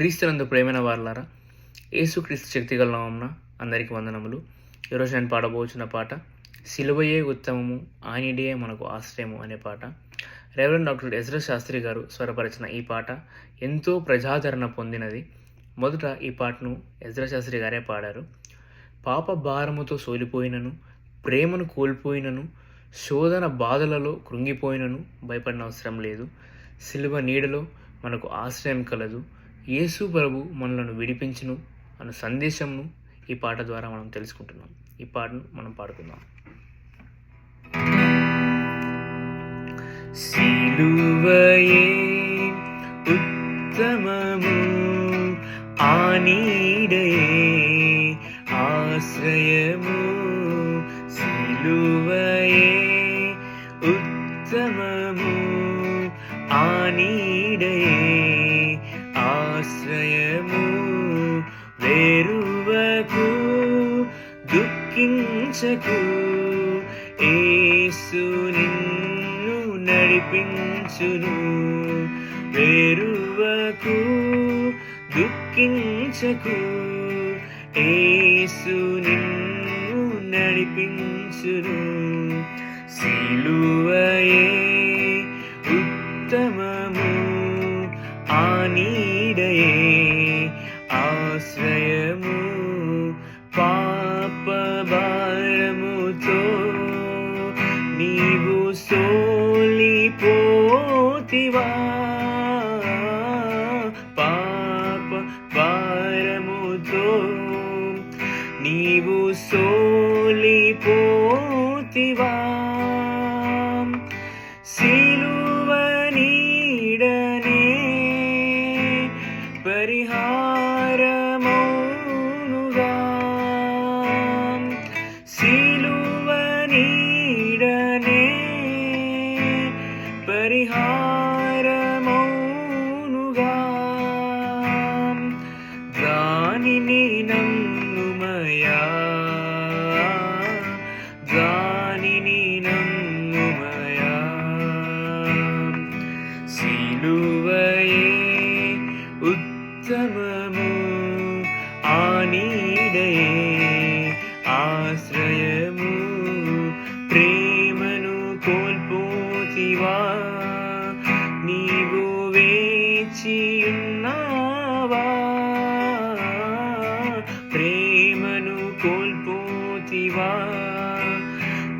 క్రీస్తునందు ప్రేమైన వారులారా ఏసుక్రీస్తు శక్తిగల నామమున అందరికీ వందనములు. ఈరోజు నేను పాడబోచున్న పాట సిలువయే ఉత్తమము ఆయనడే మనకు ఆశ్రయము అనే పాట. రెవరెండ్ డాక్టర్ ఎజ్ర శాస్త్రి గారు స్వరపరిచిన ఈ పాట ఎంతో ప్రజాదరణ పొందినది. మొదట ఈ పాటను ఎజ్ర శాస్త్రి గారే పాడారు. పాప భారముతో సోలిపోయినను ప్రేమను కోల్పోయినను శోధన బాధలలో కృంగిపోయినను భయపడిన అవసరం లేదు. సిలువ నీడలో మనకు ఆశ్రయం కలదు. యేసు ప్రభు మనలను విడిపించును అన్న సందేశంను ఈ పాట ద్వారా మనం తెలుసుకుంటున్నాం. ఈ పాటను మనం పాడుకుందాం. సిలువయే ఉత్తమము ఆనీడయే ఆశ్రయము. సిలువయే ఉత్తమము ఆనీడయే దుఃఖించకు ఏసు నిన్ను నడిపించును. వేరువకు దుఃఖించకు. ఏసు నిన్ను నడిపించును. సిలువయే ఉత్తమము ఆ నీడయే సోలిపోతివా. పాప భారముతో నీవు సోలిపోతివా. వేచియున్నావా ప్రేమను కోల్పోతివా.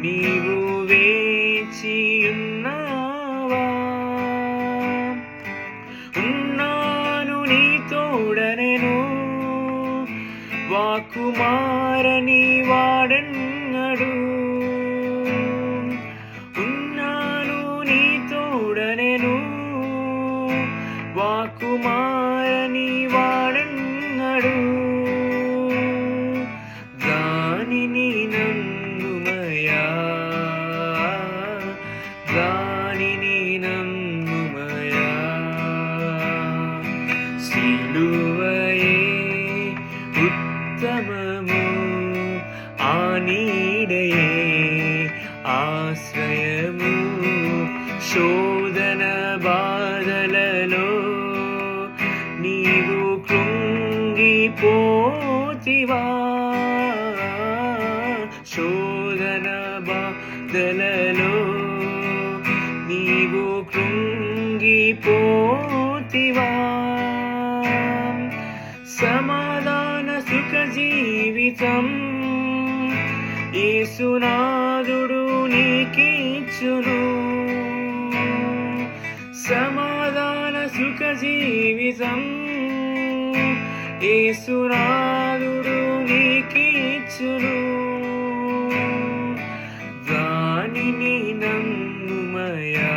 నీవు వేచి ఉన్నావా. ఉన్నాను నీ తోడనెను. వాకుమారని వాడన్నడు. వాకుమారని వాడన్నడు దానిని నన్నుమయా దానిని నన్నుమయా సిలువయే ఉత్తమము ఆనీడయే ఆశ్రయము శోధన బాధలలో నీవు కృంగిపోతివా. శోధన బాధలలో నీవు కృంగిపోతివా. సమాధాన సుఖ జీవితం ఏసునాథుడు నీకిచ్చును. సమాధాన సుఖ జీవితం ఏసునాథుడు నీకిచ్చును. దానిని నమ్ముమయా?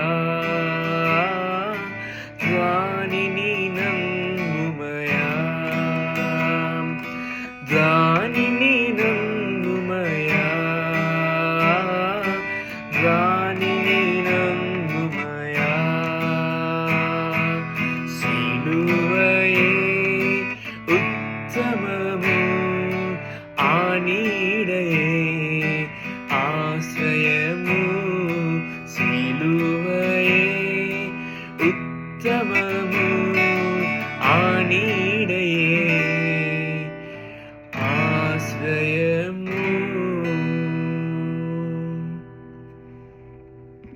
దానిని నమ్ముమయా? దానిని నీడయే